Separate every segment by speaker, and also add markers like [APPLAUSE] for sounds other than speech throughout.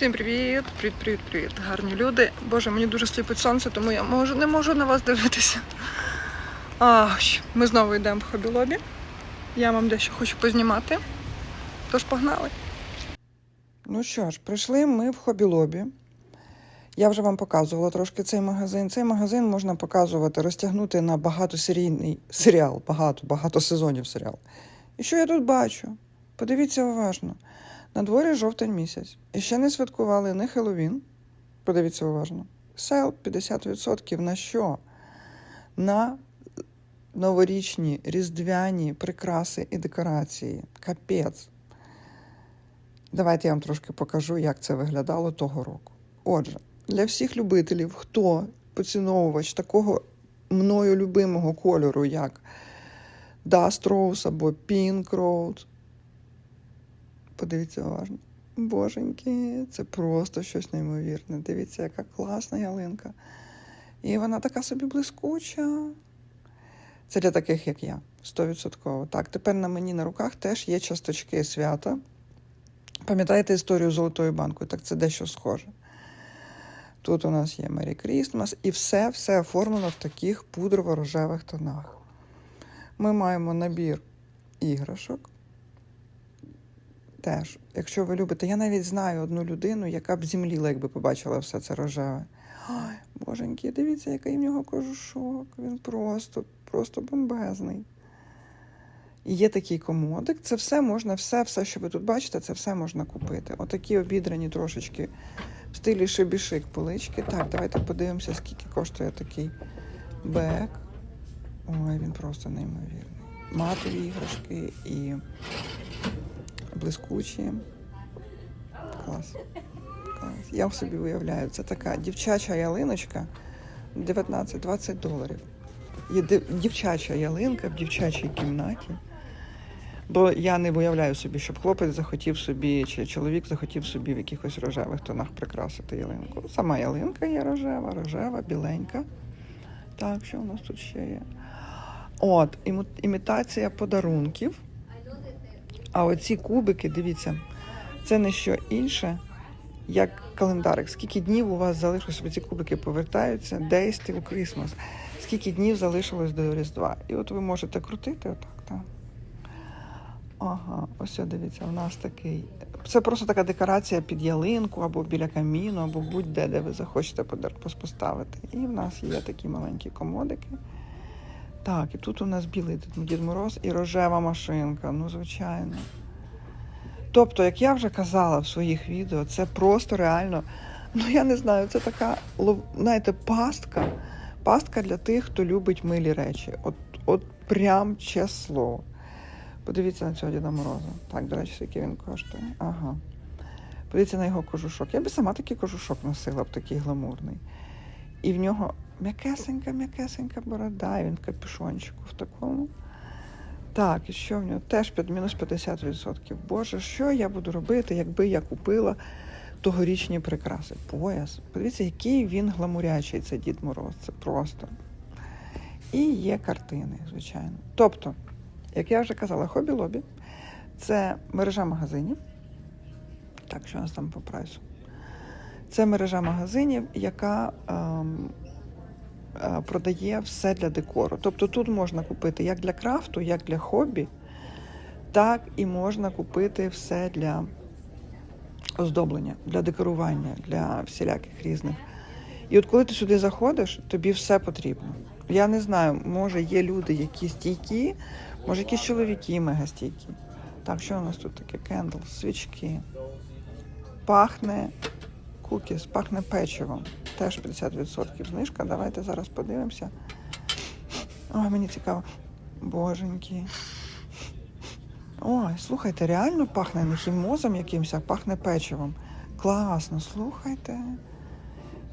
Speaker 1: Всім привіт! Привіт, привіт, привіт, гарні люди. Боже, мені дуже сліпить сонце, тому я можу, не можу на вас дивитися. Ах, ми знову йдемо в хобі-лобі. Я вам дещо хочу познімати. Тож погнали. Ну що ж, прийшли ми в хобі-лобі. Я вже вам показувала трошки цей магазин. Цей магазин можна показувати, розтягнути на багатосерійний серіал, багато, багато сезонів серіал. І що я тут бачу? Подивіться уважно. На дворі жовтень місяць. І ще не святкували не Хеллоуін. Подивіться уважно. Сел 50% на що? На новорічні, різдвяні прикраси і декорації. Капець. Давайте я вам трошки покажу, як це виглядало того року. Отже, для всіх любителів, хто поціновувач такого мною любимого кольору, як Dust Rose або Pink Rose, Подивіться уважно. Боженьки, це просто щось неймовірне. Дивіться, яка класна ялинка. І вона така собі блискуча. Це для таких, як я, 100%. Так, тепер на мені на руках теж є часточки свята. Пам'ятаєте історію з золотою банкою? Так це дещо схоже. Тут у нас є Merry Christmas, і все все оформлено в таких пудрово-рожевих тонах. Ми маємо набір іграшок. Теж, якщо ви любите, я навіть знаю одну людину, яка б зімліла, якби побачила все це рожеве. Ой, боженьки, дивіться, який в нього кожушок. Він просто, просто бомбезний. І є такий комодик. Це все можна, все, все, що ви тут бачите, це все можна купити. Отакі обідрані трошечки в стилі шибішик полички. Так, давайте подивимося, скільки коштує такий бек. Ой, він просто неймовірний. Матові іграшки і блискучі. Клас. Клас. Я собі уявляю, це така дівчача ялиночка 19-20 доларів. Дівчача ялинка в дівчачій кімнаті. Бо я не уявляю собі, щоб хлопець захотів собі, чи чоловік захотів собі в якихось рожевих тонах прикрасити ялинку. Сама ялинка є рожева, рожева, біленька. Так, що у нас тут ще є? От, імітація подарунків. А оці кубики, дивіться, це не що інше, як календарик. Скільки днів у вас залишилось, ці кубики повертаються, Days till Christmas. Скільки днів залишилось до Різдва. І от ви можете крутити отак, так. Ага, ось дивіться, у нас такий. Це просто така декорація під ялинку або біля каміну, або будь-де, де ви захочете поставити. І в нас є такі маленькі комодики. Так, і тут у нас білий Дід- Мороз і рожева машинка, ну, звичайно. Тобто, як я вже казала в своїх відео, це просто реально, ну я не знаю, це така, знаєте, пастка. Пастка для тих, хто любить милі речі. От, от прям число. Подивіться на цього Діда Мороза. Так, до речі, скільки він коштує. Ага. Подивіться на його кожушок. Я би сама такий кожушок носила б такий гламурний. І в нього м'якесенька, м'якесенька борода, і він капюшончику в такому. Так, і що в нього? Теж під мінус 50%. Боже, що я буду робити, якби я купила тогорічні прикраси? Пояс. Подивіться, який він гламурячий, цей Дід Мороз. Це просто. І є картини, звичайно. Тобто, як я вже казала, хобі-лобі це мережа магазинів. Так, що у нас там по прайсу? Це мережа магазинів, яка ем, продає все для декору. Тобто тут можна купити як для крафту, як для хобі, так і можна купити все для оздоблення, для декорування, для всіляких різних. І от коли ти сюди заходиш, тобі все потрібно. Я не знаю, може є люди, які стійкі, може якісь чоловіки мега стійкі. Так, що у нас тут таке? Кендл, свічки. Пахне кукіс, пахне печивом. Теж 50% знижка. Давайте зараз подивимося. Ой, мені цікаво. Боженьки. Ой, слухайте, реально пахне не хімозом якимось, а пахне печивом. Класно, слухайте.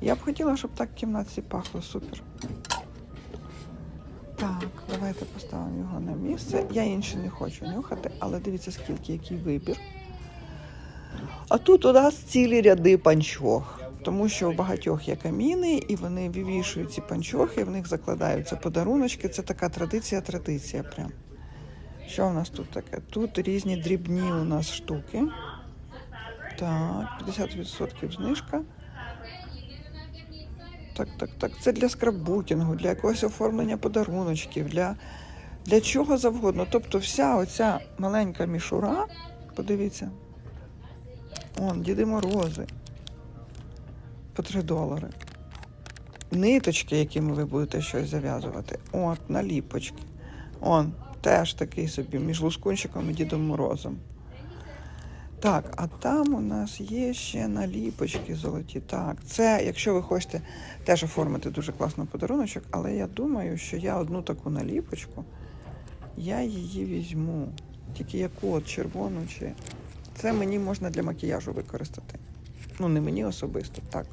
Speaker 1: Я б хотіла, щоб так в кімнаті пахло супер. Так, давайте поставимо його на місце. Я інші не хочу нюхати, але дивіться, скільки який вибір. А тут у нас цілі ряди панчох, тому що у багатьох є каміни, і вони вивішують ці панчохи, в них закладаються подаруночки. Це така традиція, традиція прям. Що в нас тут таке? Тут різні дрібні у нас штуки. Так, 50% знижка. Так, так, так. Це для скраббукінгу, для якогось оформлення подаруночків, для, для чого завгодно. Тобто вся оця маленька мішура, подивіться, он, Діди Морози по 3 долари. Ниточки, якими ви будете щось зав'язувати. От, наліпочки. Он, теж такий собі, між лускунчиком і Дідом Морозом. Так, а там у нас є ще наліпочки золоті. Так, це, якщо ви хочете теж оформити дуже класний подаруночок, але я думаю, що я одну таку наліпочку, я її візьму. Тільки яку от червону чи. Це мені можна для макіяжу використати. Ну, не мені особисто, так.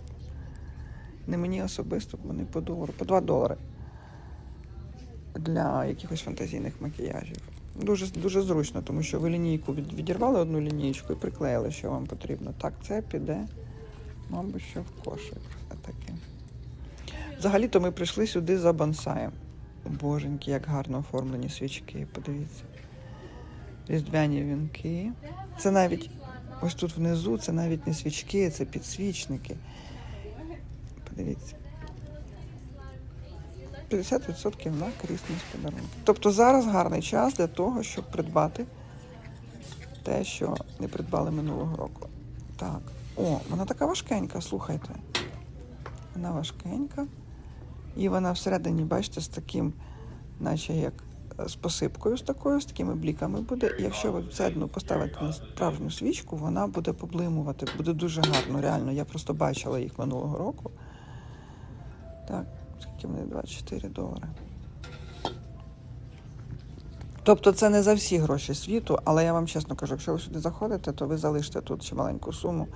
Speaker 1: Не мені особисто, вони по долару, по 2 долари. Для якихось фантазійних макіяжів. Дуже, дуже зручно, тому що ви лінійку від, відірвали одну лінійку і приклеїли, що вам потрібно. Так, це піде, мабуть, що в кошик. Все-таки. Взагалі-то ми прийшли сюди за бонсаєм. Боженьки, як гарно оформлені свічки, подивіться. Різдвяні вінки. Це навіть ось тут внизу, це навіть не свічки, це підсвічники. Подивіться. 50% на крісні подарунки. Тобто зараз гарний час для того, щоб придбати те, що не придбали минулого року. Так. О, вона така важкенька, слухайте. Вона важкенька. І вона всередині, бачите, з таким, наче як е, з посипкою з такою, з такими бліками буде. І якщо ви всередину поставите на справжню свічку, вона буде поблимувати, буде дуже гарно. Реально, я просто бачила їх минулого року. Так, скільки вони 24 долари. Тобто це не за всі гроші світу, але я вам чесно кажу, якщо ви сюди заходите, то ви залишите тут ще маленьку суму,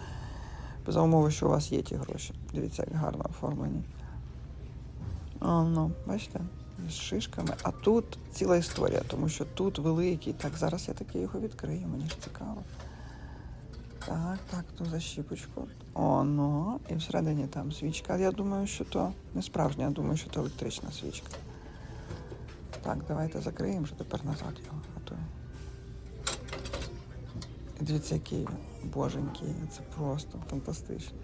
Speaker 1: за умови, що у вас є ті гроші. Дивіться, як гарно оформлені. О, ну, бачите, з шишками. А тут ціла історія, тому що тут великий. Так, зараз я таки його відкрию, мені ж цікаво. Так, так, ту защіпочку. О, ну, і всередині там свічка. Я думаю, що то не справжня, я думаю, що то електрична свічка. Так, давайте закриємо, що тепер назад його готуємо. Дивіться, який. Боженький, це просто фантастично.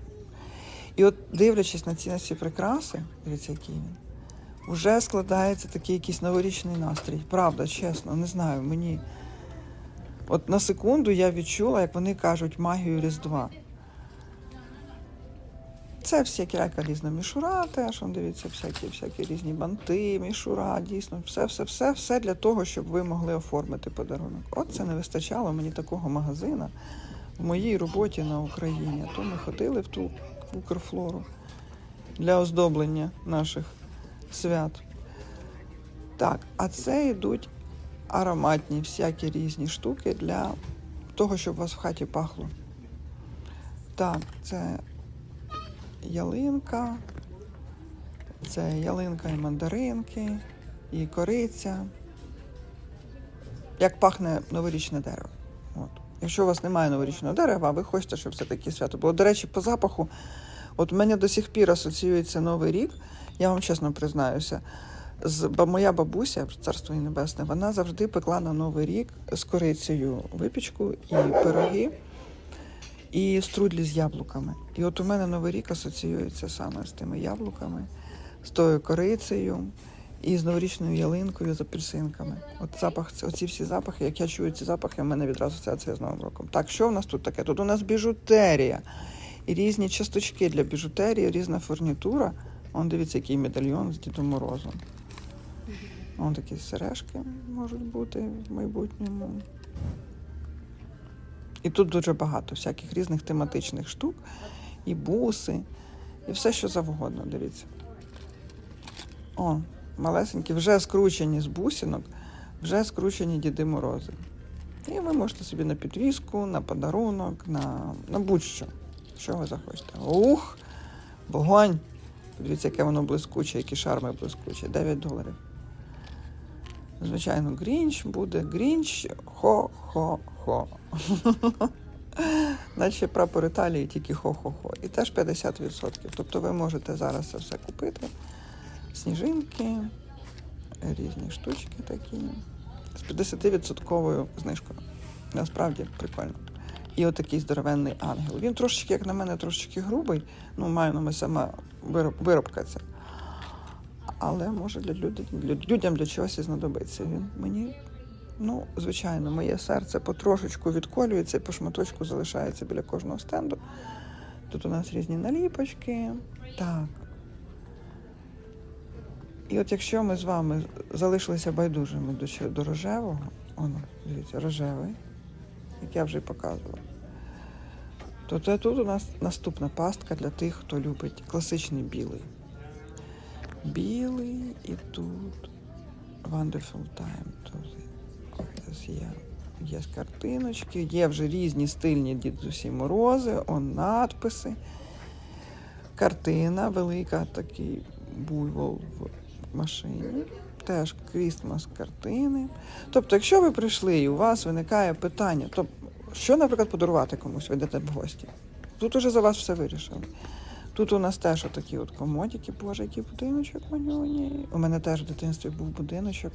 Speaker 1: І от дивлячись на ці на ці прикраси, дивіться, який він. Уже складається такий якийсь новорічний настрій. Правда, чесно, не знаю, мені. От на секунду я відчула, як вони кажуть, магію Різдва. Це всякі ряка різна мішура, теж дивіться, всякі, всякі різні банти, мішура, дійсно, все, все, все, все для того, щоб ви могли оформити подарунок. От це не вистачало мені такого магазина в моїй роботі на Україні. То ми ходили в ту Укрфлору для оздоблення наших свят. Так, а це йдуть ароматні всякі різні штуки для того, щоб у вас в хаті пахло. Так, це ялинка, це ялинка і мандаринки, і кориця. Як пахне новорічне дерево. От. Якщо у вас немає новорічного дерева, а ви хочете, щоб це таке свято було. До речі, по запаху, от у мене до сих пір асоціюється Новий рік, я вам чесно признаюся. Ба- моя бабуся, царство їй небесне, вона завжди пекла на Новий рік з корицею випічку і пироги, і струдлі з яблуками. І от у мене Новий рік асоціюється саме з тими яблуками, з тою корицею і з новорічною ялинкою з апельсинками. От запах, оці всі запахи, як я чую ці запахи, в мене відразу асоціація з Новим роком. Так, що в нас тут таке? Тут у нас біжутерія і різні часточки для біжутерії, різна фурнітура. Он дивіться, який медальйон з Дідом Морозом. Вон такі сережки можуть бути в майбутньому. І тут дуже багато всяких різних тематичних штук, і буси, і все, що завгодно, дивіться. О, малесенькі, вже скручені з бусинок, вже скручені Діди Морози. І ви можете собі на підвіску, на подарунок, на, на будь-що, що ви захочете. Ух! Вогонь! Подивіться, яке воно блискуче, які шарми блискучі. 9 доларів. Звичайно, Грінч буде. Грінч хо-хо-хо. [LAUGHS] Наче прапор Італії, тільки хо-хо-хо. І теж 50%. Тобто ви можете зараз це все купити. Сніжинки, різні штучки такі. З 50% знижкою. Насправді прикольно. І отакий здоровенний ангел. Він трошечки, як на мене, трошечки грубий. Ну, маю на увазі сама вироб, виробка ця. Але може для, люд, для людям для чогось і знадобиться. Він мені, ну, звичайно, моє серце потрошечку відколюється і по шматочку залишається біля кожного стенду. Тут у нас різні наліпочки. Так. І от якщо ми з вами залишилися байдужими до, до рожевого, воно, дивіться, рожевий, як я вже й показувала, то тут у нас наступна пастка для тих, хто любить класичний білий. Білий і тут Wonderful Time. Тут є, є картиночки, є вже різні стильні дідусі морози, он надписи. Картина велика, такий буйвол в машині. Теж крістмас картини. Тобто, якщо ви прийшли і у вас виникає питання, то що, наприклад, подарувати комусь, ви йдете в гості? Тут уже за вас все вирішили. Тут у нас теж отакі от комодики, боже, який будиночок манюні. У мене теж в дитинстві був будиночок,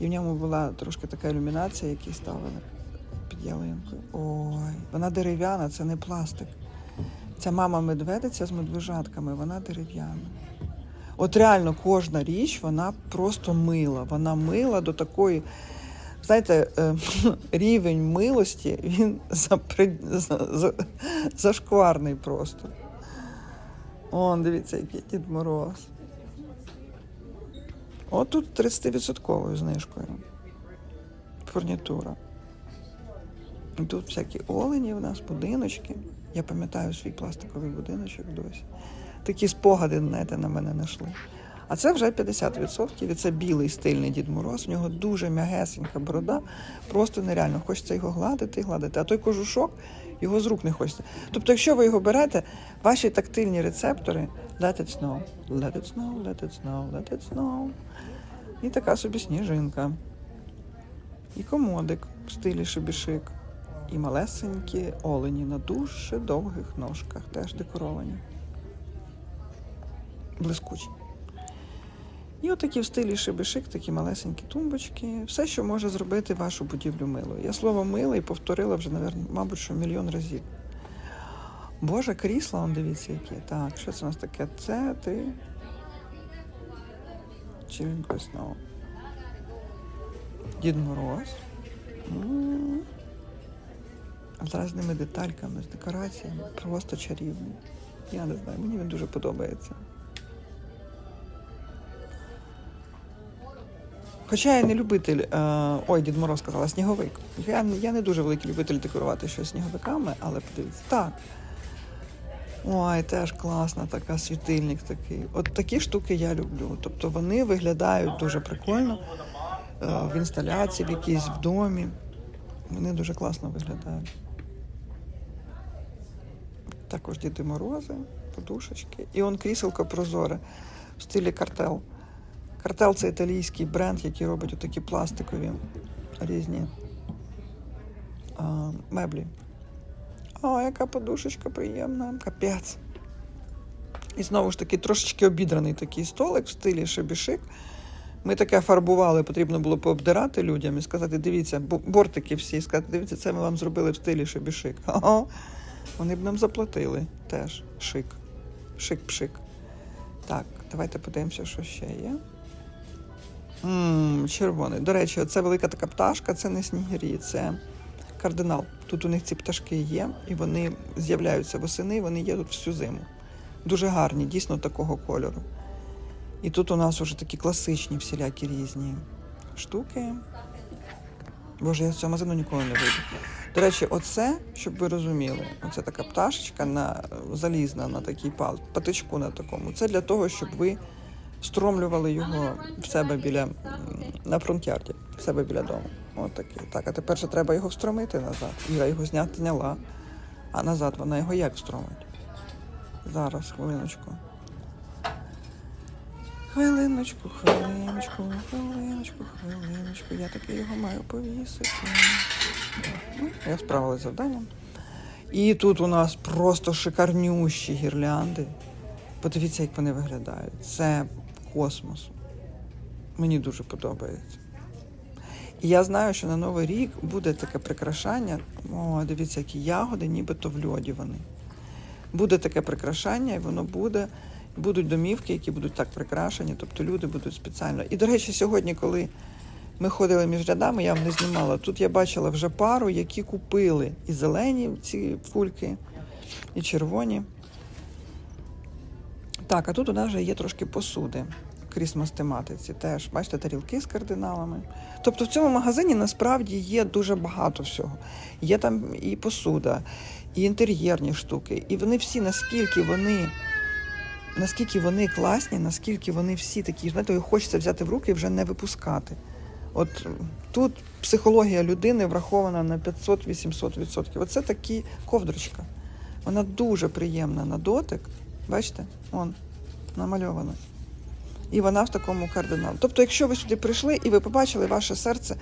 Speaker 1: і в ньому була трошки така ілюмінація, яку ставили під ялинкою. Ой, вона дерев'яна, це не пластик. Ця мама медведиця з медвежатками, вона дерев'яна. От реально кожна річ, вона просто мила. Вона мила до такої. Знаєте, е, [LAUGHS] рівень милості, він запри- за- за- зашкварний просто. Он, дивіться, який Дід Мороз. От тут 30% знижкою. Фурнітура. Тут всякі олені в нас, будиночки. Я пам'ятаю свій пластиковий будиночок досі. Такі спогади, знаєте, на мене знайшли. А це вже 50%. І це білий стильний Дід Мороз. У нього дуже м'ягесенька борода, просто нереально. Хочеться його гладити і гладити. А той кожушок його з рук не хочеться. Тобто, якщо ви його берете, ваші тактильні рецептори let it snow, let it snow, let it snow, let it snow. І така собі сніжинка. І комодик в стилі шибішик. І малесенькі олені на дуже довгих ножках, теж декоровані. Блискучі. І отакі в стилі шибишик, такі малесенькі тумбочки. Все, що може зробити вашу будівлю милою. Я слово милий повторила вже, мабуть, що мільйон разів. Боже, крісла, он дивіться, які. Так, що це у нас таке? Це ти. Chilling with Snow. Дід Мороз. М. З різними детальками, з декораціями. Просто чарівний. Я не знаю, мені він дуже подобається. Хоча я не любитель, е, ой, Дід Мороз сказала, сніговик. Я, я не дуже великий любитель декорувати щось сніговиками, але подивіться. Так. Ой, теж класна така світильник такий. От такі штуки я люблю. Тобто вони виглядають дуже прикольно е, в інсталяції, в якійсь в домі. Вони дуже класно виглядають. Також Діди Морози, подушечки. І он кріселко прозоре в стилі картел. Картел це італійський бренд, який робить отакі пластикові різні а, меблі. О, яка подушечка приємна, капець. І знову ж таки, трошечки обідраний такий столик в стилі шебішик. Ми таке фарбували, потрібно було пообдирати людям і сказати, дивіться, бортики всі, і сказати, дивіться, це ми вам зробили в стилі шебішик. Ага. Вони б нам заплатили теж. Шик. Шик-пшик. Так, давайте подивимося, що ще є. Мм, червоний. До речі, це велика така пташка, це не снігирі, це кардинал. Тут у них ці пташки є, і вони з'являються восени, вони є тут всю зиму. Дуже гарні, дійсно такого кольору. І тут у нас уже такі класичні всілякі різні штуки. Боже, я з цього магазину ніколи не вийду. До речі, оце, щоб ви розуміли, оце така пташечка на, залізна на такій пал, патичку на такому. Це для того, щоб ви стромлювали його в себе біля на фронтярді, в себе біля дому. От такий. Так, а тепер же треба його встромити назад. Іра його зняти зняла. А назад вона його як встромить? Зараз, хвилиночку. Хвилиночку, хвилиночку, хвилиночку, хвилиночку. Я таки його маю повісити. Ну, я справилася з завданням. І тут у нас просто шикарнющі гірлянди. Подивіться, як вони виглядають. Це космос. Мені дуже подобається. І я знаю, що на Новий рік буде таке прикрашання. О, дивіться, які ягоди, нібито в льоді вони. Буде таке прикрашання, і воно буде. Будуть домівки, які будуть так прикрашені, тобто люди будуть спеціально. І, до речі, сьогодні, коли ми ходили між рядами, я вам не знімала. Тут я бачила вже пару, які купили і зелені ці фульки, і червоні. Так, а тут у нас вже є трошки посуди крісмас тематиці. Теж, бачите, тарілки з кардиналами. Тобто в цьому магазині насправді є дуже багато всього. Є там і посуда, і інтер'єрні штуки. І вони всі, наскільки вони. Наскільки вони класні, наскільки вони всі такі, знаєте, хочеться взяти в руки і вже не випускати. От тут психологія людини врахована на 500-800%. Оце такі ковдрочка. Вона дуже приємна на дотик. Бачите? Он намальовано. І вона в такому кардиналі. Тобто, якщо ви сюди прийшли і ви побачили ваше серце,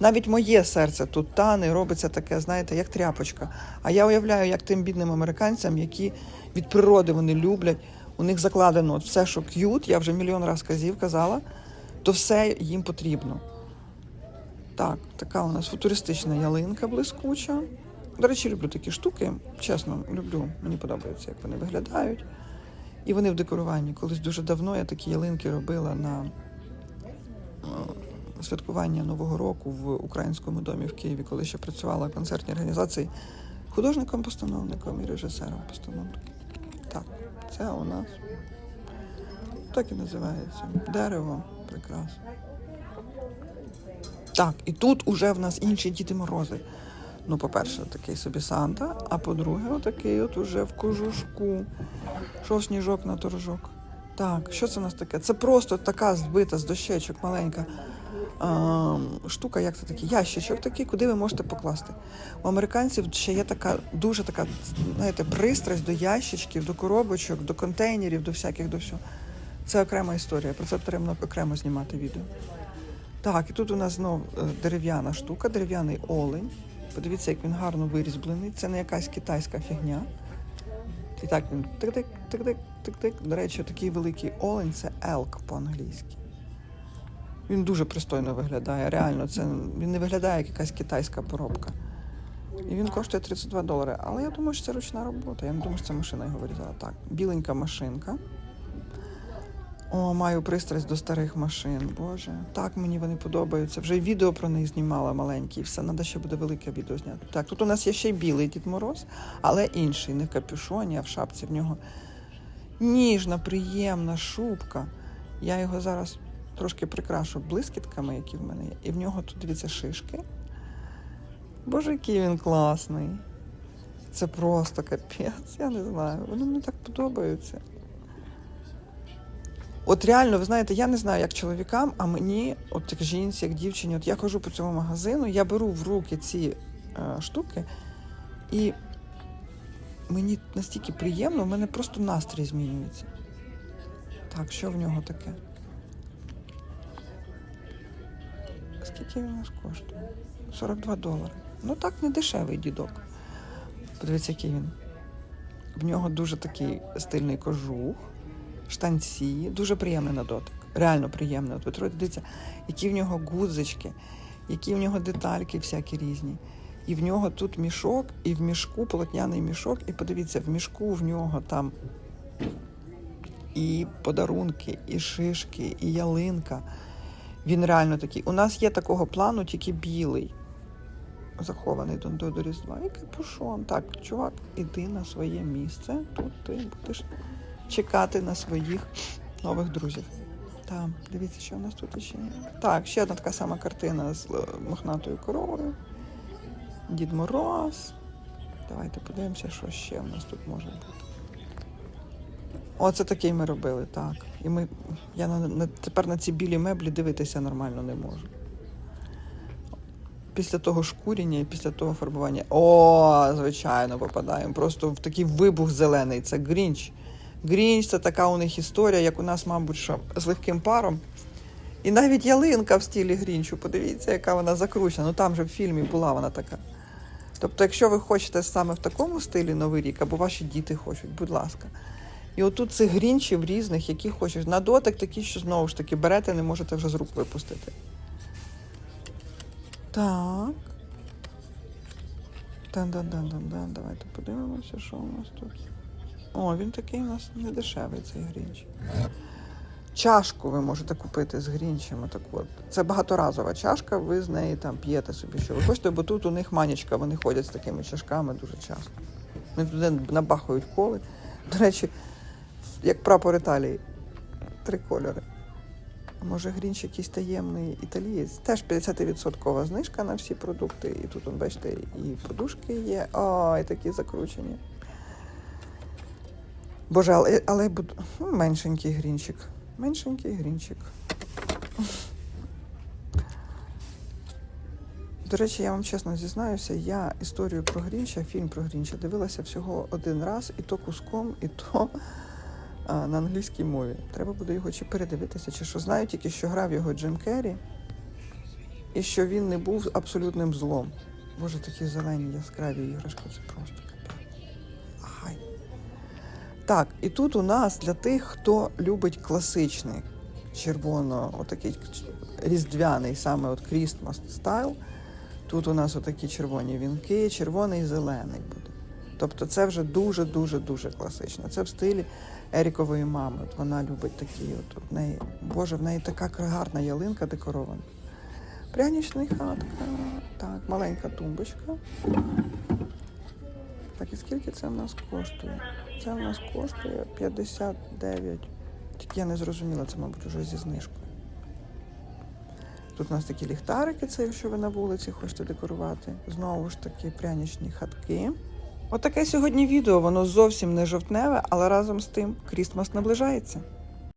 Speaker 1: навіть моє серце тут тане, робиться таке, знаєте, як тряпочка. А я уявляю, як тим бідним американцям, які від природи вони люблять, у них закладено от все, що к'ют, я вже мільйон разів казала, то все їм потрібно. Так, така у нас футуристична ялинка блискуча. До речі, люблю такі штуки. Чесно, люблю. Мені подобається, як вони виглядають. І вони в декоруванні. Колись дуже давно я такі ялинки робила на е, святкування Нового року в українському домі в Києві, коли ще працювала в концертній організації художником-постановником і режисером-постановником. Так, це у нас так і називається. Дерево. Прекрасно. Так, і тут уже в нас інші Діти Морози. Ну, по-перше, такий собі Санта, а по-друге, отакий от уже в кожушку. Що сніжок на торжок. Так, що це у нас таке? Це просто така збита з дощечок маленька а, штука, як це такий ящичок такий, куди ви можете покласти. У американців ще є така дуже така, знаєте, пристрасть до ящичків, до коробочок, до контейнерів, до всяких до всього. Це окрема історія. Про це треба окремо знімати відео. Так, і тут у нас знов е, дерев'яна штука, дерев'яний олень. Подивіться, як він гарно вирізблений. Це не якась китайська фігня. І так він тик-тик, тик-тик, тик-тик. До речі, такий великий олень це елк по-англійськи. Він дуже пристойно виглядає. Реально, це він не виглядає як якась китайська поробка. І він коштує 32 долари. Але я думаю, що це ручна робота. Я не думаю, що це машина його вирізала. Так, біленька машинка. О, маю пристрасть до старих машин. Боже, так мені вони подобаються. Вже відео про них знімала маленькі, і все. Треба ще буде велике відео зняти. Так, тут у нас є ще й білий Дід Мороз, але інший, не в капюшоні, а в шапці в нього ніжна, приємна шубка. Я його зараз трошки прикрашу блискітками, які в мене є. І в нього тут дивіться шишки. Боже, який він класний. Це просто капець, я не знаю. Вони мені так подобаються. От реально, ви знаєте, я не знаю, як чоловікам, а мені, от як жінці, як дівчині, от я хожу по цьому магазину, я беру в руки ці е, штуки, і мені настільки приємно, в мене просто настрій змінюється. Так, що в нього таке? Скільки він нас коштує? 42 долари. Ну так не дешевий дідок. Подивіться, який він. В нього дуже такий стильний кожух штанці, дуже приємний на дотик. Реально приємний. От ви трохи дивіться, які в нього гудзички, які в нього детальки всякі різні. І в нього тут мішок, і в мішку полотняний мішок. І подивіться, в мішку в нього там і подарунки, і шишки, і ялинка. Він реально такий. У нас є такого плану, тільки білий. Захований до, до, Різдва. І капюшон. Так, чувак, іди на своє місце. Тут ти будеш чекати на своїх нових друзів. Так, дивіться, що у нас тут ще є. Так, ще одна така сама картина з е, мохнатою коровою. Дід Мороз. Давайте подивимося, що ще в нас тут може бути. Оце такий ми робили, так. І ми, я на, на, тепер на ці білі меблі дивитися нормально не можу. Після того шкуріння і після того фарбування. О, звичайно, попадаємо. Просто в такий вибух зелений. Це Грінч. Грінч це така у них історія, як у нас, мабуть, що з легким паром. І навіть ялинка в стілі Грінчу, подивіться, яка вона закручена. Ну там же в фільмі була вона така. Тобто, якщо ви хочете саме в такому стилі Новий рік, або ваші діти хочуть, будь ласка. І отут цих грінчів різних, які хочеш. На дотик такі, що знову ж таки берете, не можете вже з рук випустити. Так. Дан-дан-дан-дан-дан. Давайте подивимося, що у нас тут. О, він такий у нас не дешевий, цей грінч. Чашку ви можете купити з грінчем. Так от. Це багаторазова чашка, ви з неї там п'єте собі, що ви хочете, бо тут у них манічка, вони ходять з такими чашками дуже часто. Вони туди набахують коли. До речі, як прапор Італії. Три кольори. А може грінч якийсь таємний італієць. Теж 50% знижка на всі продукти. І тут, бачите, і подушки є. Ой, такі закручені. Боже, але, але буд- ну, меншенький грінчик. Меншенький грінчик. До речі, я вам чесно зізнаюся, я історію про Грінча, фільм про Грінча дивилася всього один раз, і то куском, і то а, на англійській мові. Треба буде його чи передивитися, чи що знаю тільки, що грав його Джим Керрі, і що він не був абсолютним злом. Боже, такі зелені яскраві іграшки, це просто. Так, і тут у нас для тих, хто любить класичний червоно, отакий різдвяний, саме от Christmas стайл. Тут у нас отакі червоні вінки, червоний і зелений буде. Тобто це вже дуже-дуже дуже класично. Це в стилі Ерікової мами. От вона любить такі. От в неї, Боже, в неї така гарна ялинка декорована. Прянічний хатка. Так, маленька тумбочка. Так, і скільки це в нас коштує? Це в нас коштує 59. Тільки я не зрозуміла, це, мабуть, вже зі знижкою. Тут у нас такі ліхтарики, це якщо ви на вулиці хочете декорувати. Знову ж таки, прянічні хатки. Отаке сьогодні відео, воно зовсім не жовтневе, але разом з тим Крістмас наближається.